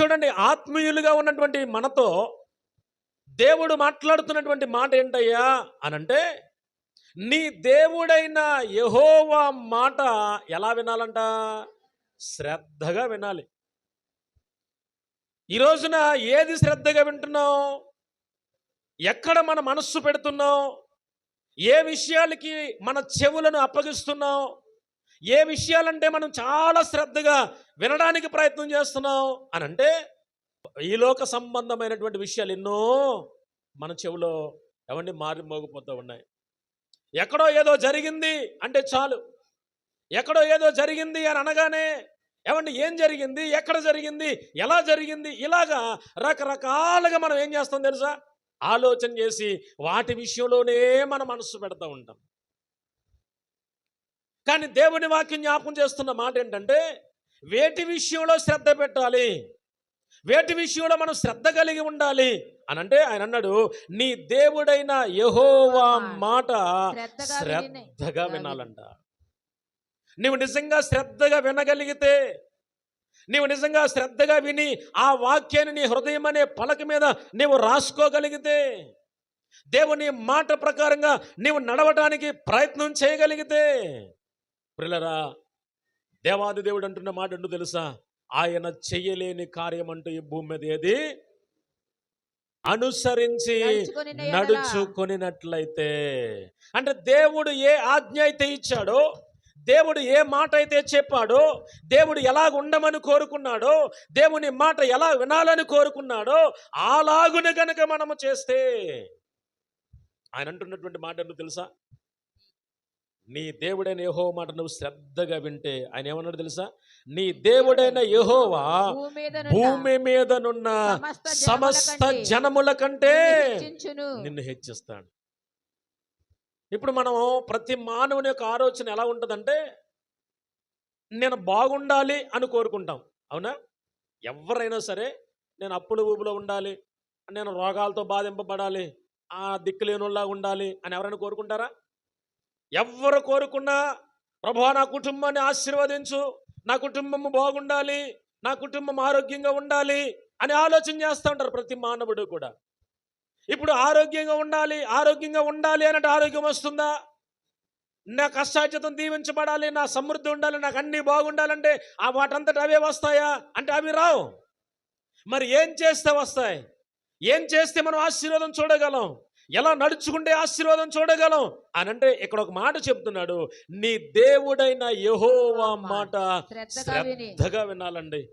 చూడండి ఆత్మీయులుగా ఉన్నటువంటి మనతో దేవుడు మాట్లాడుతున్నటువంటి మాట ఏంటయ్యా అనంటే నీ దేవుడైన యహోవా మాట ఎలా వినాలంట? శ్రద్ధగా వినాలి. ఈ రోజున ఏది శ్రద్ధగా వింటున్నావు? ఎక్కడ మన మనస్సు పెడుతున్నావు? ఏ విషయాలకి మన చెవులను అప్పగిస్తున్నావు? ఏ విషయాలంటే మనం చాలా శ్రద్ధగా వినడానికి ప్రయత్నం చేస్తున్నాం అని అంటే ఈ లోక సంబంధమైనటువంటి విషయాలు ఎన్నో మన చెవిలో ఎవండి మారి మోగిపోతూ ఉన్నాయి. ఎక్కడో ఏదో జరిగింది అంటే చాలు. ఎక్కడో ఏదో జరిగింది అని అనగానే ఏమండి ఏం జరిగింది? ఎక్కడ జరిగింది? ఎలా జరిగింది? ఇలాగా రకరకాలుగా మనం ఏం చేస్తాం తెలుసా? ఆలోచన చేసి వాటి విషయంలోనే మన మనసు పెడతా ఉంటాం. కానీ దేవుని వాక్యం జ్ఞాపకం చేస్తున్న మాట ఏంటంటే వేటి విషయంలో శ్రద్ధ పెట్టాలి. వేటి విషయంలో మనం శ్రద్ధ కలిగి ఉండాలి. అని అంటే ఆయన అన్నాడు నీ దేవుడైన యహోవా మాట శ్రద్ధగా విని- శ్రద్ధగా వినాలంట. నీవు నిజంగా శ్రద్ధగా వినగలిగితే నీవు నిజంగా శ్రద్ధగా విని ఆ వాక్యాన్ని నీ హృదయం అనే పలక మీద నీవు రాసుకోగలిగితే దేవుని మాట ప్రకారంగా నీవు నడవటానికి ప్రయత్నం చేయగలిగితే ప్రిలరా దేవాది దేవుడు అంటున్న మాట అంటూ తెలుసా? ఆయన చెయ్యలేని కార్యం అంటూ ఈ భూమి మీద ఏది? అనుసరించి నడుచుకొనినట్లయితే. అంటే దేవుడు ఏ ఆజ్ఞ అయితే ఇచ్చాడో దేవుడు ఏ మాట అయితే చెప్పాడో దేవుడు ఎలాగ ఉండమని కోరుకున్నాడో దేవుని మాట ఎలా వినాలని కోరుకున్నాడో అలాగున గనక మనము చేస్తే ఆయన అంటున్నటువంటి మాట తెలుసా? నీ దేవుడైన యహో మాట నువ్వు శ్రద్ధగా వింటే ఆయన ఏమన్నాడు తెలుసా? నీ దేవుడైన యహోవా భూమి మీద భూమి మీదనున్న సమస్త జనముల కంటే నిన్ను హెచ్చిస్తాడు. ఇప్పుడు మనం ప్రతి మానవుని యొక్క ఆలోచన ఎలా ఉంటుందంటే నేను బాగుండాలి అని కోరుకుంటాం. అవునా? ఎవరైనా సరే నేను అప్పుల ఊబులో ఉండాలి నేను రోగాలతో బాధింపబడాలి ఆ దిక్కులేనులా ఉండాలి అని ఎవరైనా కోరుకుంటారా? ఎవరు కోరుకున్నా ప్రభా నా కుటుంబాన్ని ఆశీర్వదించు నా కుటుంబం బాగుండాలి నా కుటుంబం ఆరోగ్యంగా ఉండాలి అని ఆలోచన చేస్తూ ఉంటారు ప్రతి మానవుడు కూడా. ఇప్పుడు ఆరోగ్యంగా ఉండాలి ఆరోగ్యంగా ఉండాలి అన్నట్టు ఆరోగ్యం వస్తుందా? నా కష్టార్జితం దీవించబడాలి నా సమృద్ధి ఉండాలి నాకు అన్నీ బాగుండాలంటే ఆ వాటంతట అవే వస్తాయా? అంటే అవి రావు. మరి ఏం చేస్తే వస్తాయి? ఏం చేస్తే మనం ఆశీర్వాదం చూడగలం? ఎలా నడుచుకుంటే ఆశీర్వాదం చూడగలం? అని అంటే ఇక్కడ ఒక మాట చెప్తున్నాడు. నీ దేవుడైన యహోవా మాట శ్రద్ధగా విని. శ్రద్ధగా వినాలండి.